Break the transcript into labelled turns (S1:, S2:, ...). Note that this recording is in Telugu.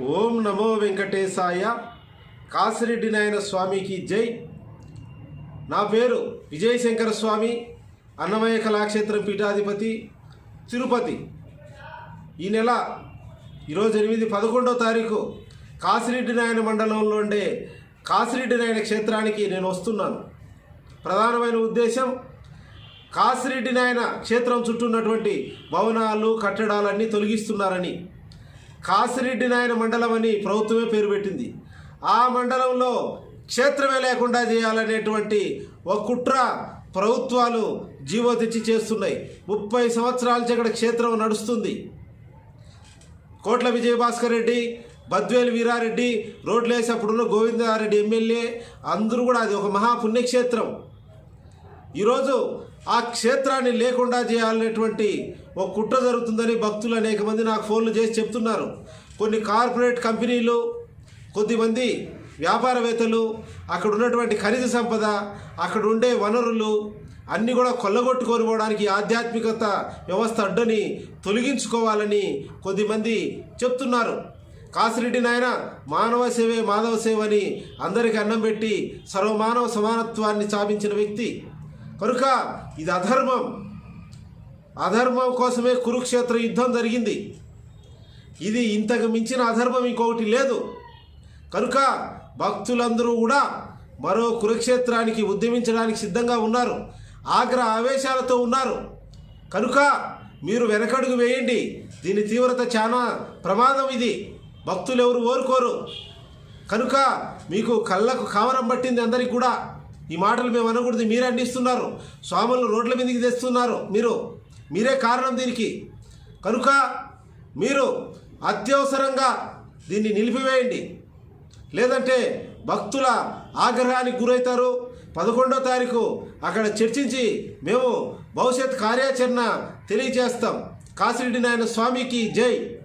S1: ఓం నమో వెంకటేశాయ. కాసిరెడ్డి నాయన స్వామికి జై. నా పేరు విజయశంకర స్వామి అన్నమయ్య కళాక్షేత్రం పీఠాధిపతి తిరుపతి. ఈ నెల ఈరోజు ఎనిమిది పదకొండో తారీఖు కాసిరెడ్డి నాయన మండలంలో ఉండే కాసిరెడ్డి నాయన క్షేత్రానికి నేను వస్తున్నాను. ప్రధానమైన ఉద్దేశం కాసిరెడ్డి నాయన క్షేత్రం చుట్టూ ఉన్నటువంటి భవనాలు కట్టడాలన్నీ తొలగిస్తున్నారని. కాసిరెడ్డి నాయన మండలం అని ప్రభుత్వమే పేరు పెట్టింది. ఆ మండలంలో క్షేత్రమే లేకుండా చేయాలనేటువంటి ఒక కుట్ర ప్రభుత్వాలు జీవో తెచ్చి చేస్తున్నాయి. ముప్పై సంవత్సరాల ఇక్కడ క్షేత్రం నడుస్తుంది. కోట్ల విజయభాస్కర్ రెడ్డి బద్వేలు వీరారెడ్డి రోడ్లు వేసి అప్పుడున్న గోవిందారెడ్డి ఎమ్మెల్యే అందరూ కూడా అది ఒక మహాపుణ్యక్షేత్రం ఈరోజు ఆ క్షేత్రాన్ని లేకుండా చేయాలనేటువంటి ఒక కుట్ర జరుగుతుందని భక్తులు అనేక మంది నాకు ఫోన్లు చేసి చెప్తున్నారు. కొన్ని కార్పొరేట్ కంపెనీలు కొద్దిమంది వ్యాపారవేత్తలు అక్కడ ఉన్నటువంటి ఖనిజ సంపద అక్కడ ఉండే వనరులు అన్నీ కూడా కొల్లగొట్టుకొని పోవడానికి ఆధ్యాత్మికత వ్యవస్థ అడ్డని తొలగించుకోవాలని కొద్దిమంది చెప్తున్నారు. కాసిరెడ్డి నాయన మానవ సేవే మాధవ సేవ అని అందరికీ అన్నం పెట్టి సర్వమానవ సమానత్వాన్ని చాపించిన వ్యక్తి. కనుక ఇది అధర్మం. అధర్మం కోసమే కురుక్షేత్ర యుద్ధం జరిగింది. ఇది ఇంతకు మించిన అధర్మం ఇంకొకటి లేదు. కనుక భక్తులందరూ కూడా మరో కురుక్షేత్రానికి ఉద్యమించడానికి సిద్ధంగా ఉన్నారు. ఆగ్రహ ఆవేశాలతో ఉన్నారు. కనుక మీరు వెనకడుగు వేయండి. దీని తీవ్రత చాలా ప్రమాదం ఇది. భక్తులు ఎవరు ఓరుకోరు కనుక మీకు కళ్ళకు కావరం పట్టింది అందరికి కూడా. ఈ మాటలు మేము అనకూడదు మీరే అందిస్తున్నారు. స్వాములను రోడ్ల మీదకి తెస్తున్నారు. మీరు మీరే కారణం దీనికి. కనుక మీరు అత్యవసరంగా దీన్ని నిలిపివేయండి. లేదంటే భక్తుల ఆగ్రహానికి గురవుతారు. పదకొండో తారీఖు అక్కడ చర్చించి మేము భవిష్యత్ కార్యాచరణ తెలియజేస్తాం. కాసిరెడ్డి నాయన స్వామికి జై.